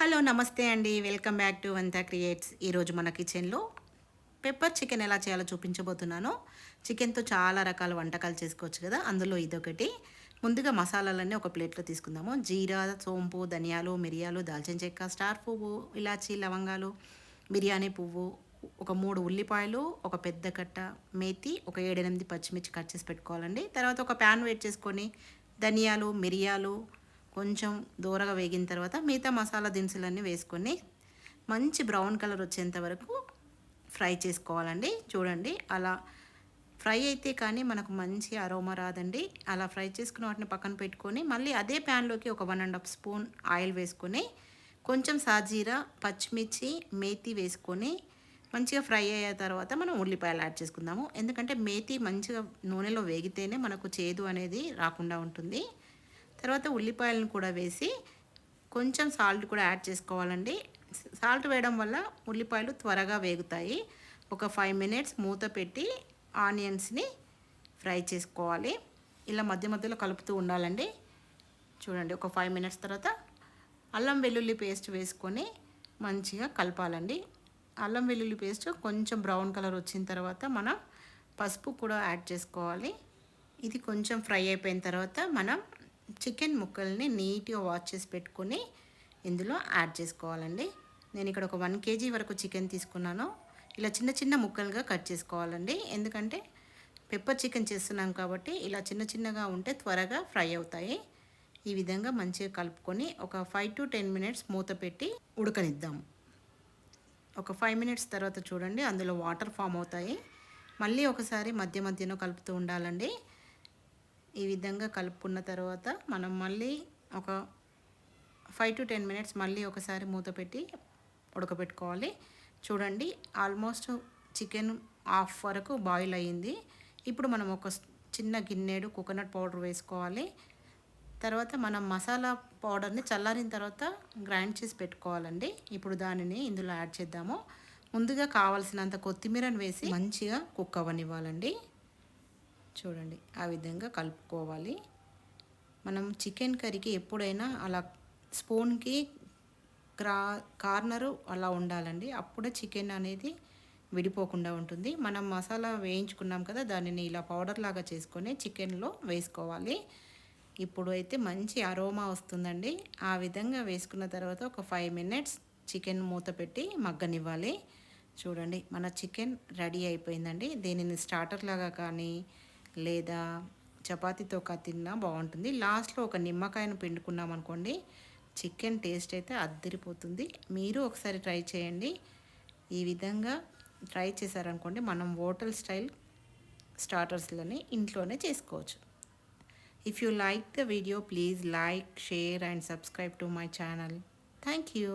Hello నమస్తే అండి. Welcome back to వంతా creates. ఈరోజు మన కిచెన్లో పెప్పర్ చికెన్ ఎలా చేయాలో చూపించబోతున్నాను. చికెన్తో చాలా రకాల వంటకాలు చేసుకోవచ్చు కదా అందులో ఇదొకటి. ముందుగా మసాలాలన్నీ ఒక ప్లేట్లో తీసుకుందాము. జీరా సోంపు ధనియాలు మిరియాలు దాల్చిన చెక్క స్టార్ పువ్వు ఇలాచీ లవంగాలు బిర్యానీ పువ్వు ఒక మూడు ఉల్లిపాయలు ఒక పెద్ద కట్ట మేతి ఒక ఏడెనిమిది పచ్చిమిర్చి కట్ చేసి పెట్టుకోవాలండి. తర్వాత ఒక ప్యాన్ వేడి చేసుకొని ధనియాలు మిరియాలు కొంచెం దూరగా వేగిన తర్వాత మిగతా మసాలా దినుసులన్నీ వేసుకొని మంచి బ్రౌన్ కలర్ వచ్చేంత వరకు ఫ్రై చేసుకోవాలండి. చూడండి అలా ఫ్రై అయితే కానీ మనకు మంచి అరోమా రాదండి. అలా ఫ్రై చేసుకున్న వాటిని పక్కన పెట్టుకొని మళ్ళీ అదే ప్యాన్లోకి ఒక one and half spoon oil వేసుకొని కొంచెం సాజీరా పచ్చిమిర్చి మేతి వేసుకొని మంచిగా ఫ్రై అయ్యే తర్వాత మనం ఉల్లిపాయలు యాడ్ చేసుకుందాము. ఎందుకంటే మేతి మంచిగా నూనెలో వేగితేనే మనకు చేదు అనేది రాకుండా ఉంటుంది. తర్వాత ఉల్లిపాయలను కూడా వేసి కొంచెం సాల్ట్ కూడా యాడ్ చేసుకోవాలండి. సాల్ట్ వేయడం వల్ల ఉల్లిపాయలు త్వరగా వేగుతాయి. ఒక ఫైవ్ మినిట్స్ మూత పెట్టి ఆనియన్స్ని ఫ్రై చేసుకోవాలి. ఇలా మధ్య మధ్యలో కలుపుతూ ఉండాలండి. చూడండి ఒక ఫైవ్ మినిట్స్ తర్వాత అల్లం వెల్లుల్లి పేస్ట్ వేసుకొని మంచిగా కలపాలండి. అల్లం వెల్లుల్లి పేస్ట్ కొంచెం బ్రౌన్ కలర్ వచ్చిన తర్వాత మనం పసుపు కూడా యాడ్ చేసుకోవాలి. ఇది కొంచెం ఫ్రై అయిపోయిన తర్వాత మనం చికెన్ ముక్కల్ని నీట్గా వాష్ చేసి పెట్టుకొని ఇందులో యాడ్ చేసుకోవాలండి. నేను ఇక్కడ ఒక వన్ కేజీ వరకు చికెన్ తీసుకున్నాను. ఇలా చిన్న చిన్న ముక్కలుగా కట్ చేసుకోవాలండి. ఎందుకంటే పెప్పర్ చికెన్ చేస్తున్నాం కాబట్టి ఇలా చిన్న చిన్నగా ఉంటే త్వరగా ఫ్రై అవుతాయి. ఈ విధంగా మంచిగా కలుపుకొని ఒక ఫైవ్ టు టెన్ మినిట్స్ మూత పెట్టి ఉడకనిద్దాం. ఒక ఫైవ్ మినిట్స్ తర్వాత చూడండి అందులో వాటర్ ఫామ్ అవుతాయి. మళ్ళీ ఒకసారి మధ్య మధ్యలో కలుపుతూ ఉండాలండి. ఈ విధంగా కలుపుకున్న తర్వాత మనం మళ్ళీ ఒక ఫైవ్ టు టెన్ మినిట్స్ మళ్ళీ ఒకసారి మూత పెట్టి ఉడకబెట్టుకోవాలి. చూడండి ఆల్మోస్ట్ చికెన్ హాఫ్ వరకు బాయిల్ అయ్యింది. ఇప్పుడు మనం ఒక చిన్న గిన్నెడు కోకోనట్ పౌడర్ వేసుకోవాలి. తర్వాత మనం మసాలా పౌడర్ని చల్లారిన తర్వాత గ్రైండ్ చేసి పెట్టుకోవాలండి. ఇప్పుడు దానిని ఇందులో యాడ్ చేద్దాము. ముందుగా కావాల్సినంత కొత్తిమీరను వేసి మంచిగా కుక్ అవ్వనివ్వాలండి. చూడండి. ఆ విధంగా కలుపుకోవాలి. మనం చికెన్ కర్రీకి ఎప్పుడైనా అలా స్పూన్కి క్రా కార్నరు అలా ఉండాలండి. అప్పుడే చికెన్ అనేది విడిపోకుండా ఉంటుంది. మనం మసాలా వేయించుకున్నాం కదా దానిని ఇలా పౌడర్ లాగా చేసుకొని చికెన్లో వేసుకోవాలి. ఇప్పుడు అయితే మంచి అరోమా వస్తుందండి. ఆ విధంగా వేసుకున్న తర్వాత ఒక ఫైవ్ మినిట్స్ చికెన్ మూత పెట్టి మగ్గనివ్వాలి. చూడండి మన చికెన్ రెడీ అయిపోయిందండి. దీనిని స్టార్టర్ లాగా కానీ లేదా చపాతీతో కా తిన్నా బాగుంటుంది. లాస్ట్లో ఒక నిమ్మకాయను పిండుకున్నాం అనుకోండి చికెన్ టేస్ట్ అయితే అద్దరిపోతుంది. మీరు ఒకసారి ట్రై చేయండి. ఈ విధంగా ట్రై చేశారనుకోండి మనం హోటల్ స్టైల్ స్టార్టర్స్లని ఇంట్లోనే చేసుకోవచ్చు. If you like the video please like share and subscribe to my channel thank you